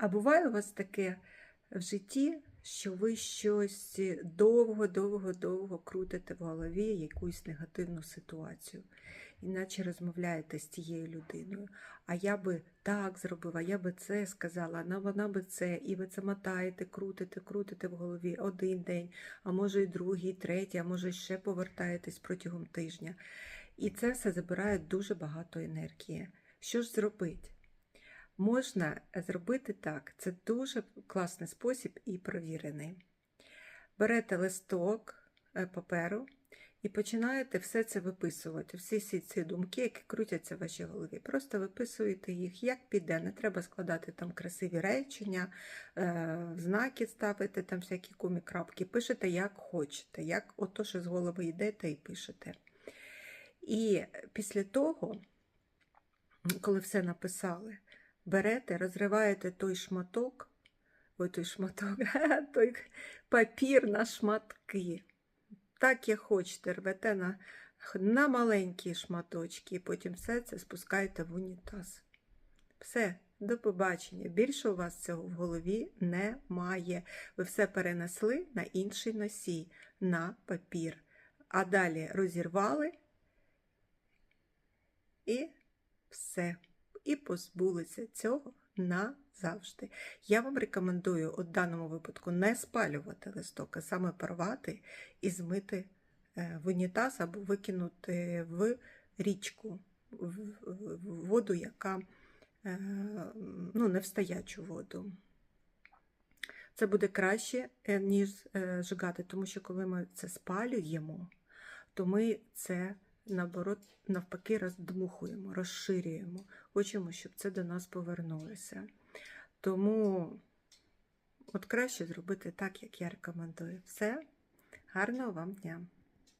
А буває у вас таке в житті, що ви щось довго-довго-довго крутите в голові якусь негативну ситуацію, іначе розмовляєте з тією людиною. А я би так зробила, я би це сказала, а вона би це, і ви це мотаєте, крутите, крутите в голові один день, а може і другий, і третій, а може ще повертаєтесь протягом тижня. І це все забирає дуже багато енергії. Що ж зробити? Можна зробити так, це дуже класний спосіб і провірений. Берете листок е, паперу і починаєте все це виписувати, всі ці думки, які крутяться в вашій голові. Просто виписуєте їх, як піде. Не треба складати там красиві речення, е, знаки ставити, там всякі кумі-крапки. Пишете, як хочете, як ото, що з голови йдете і пишете. І після того, коли все написали, берете, розриваєте той шматок, ой, той шматок, той папір на шматки. Так як хочете, рвете на, на маленькі шматочки, і потім все це спускаєте в унітаз. Все, до побачення. Більше у вас цього в голові немає. Ви все перенесли на інший носій, на папір. А далі розірвали і все. І позбулися цього назавжди. Я вам рекомендую у даному випадку не спалювати листок, а саме порвати і змити е, в унітаз або викинути в річку, в воду, яка е, ну, не в стоячу воду. Це буде краще, е, ніж зжигати, тому що коли ми це спалюємо, то ми це наоборот, навпаки, роздмухуємо, розширюємо, хочемо, щоб це до нас повернулося. Тому от краще зробити так, як я рекомендую. Все, гарного вам дня!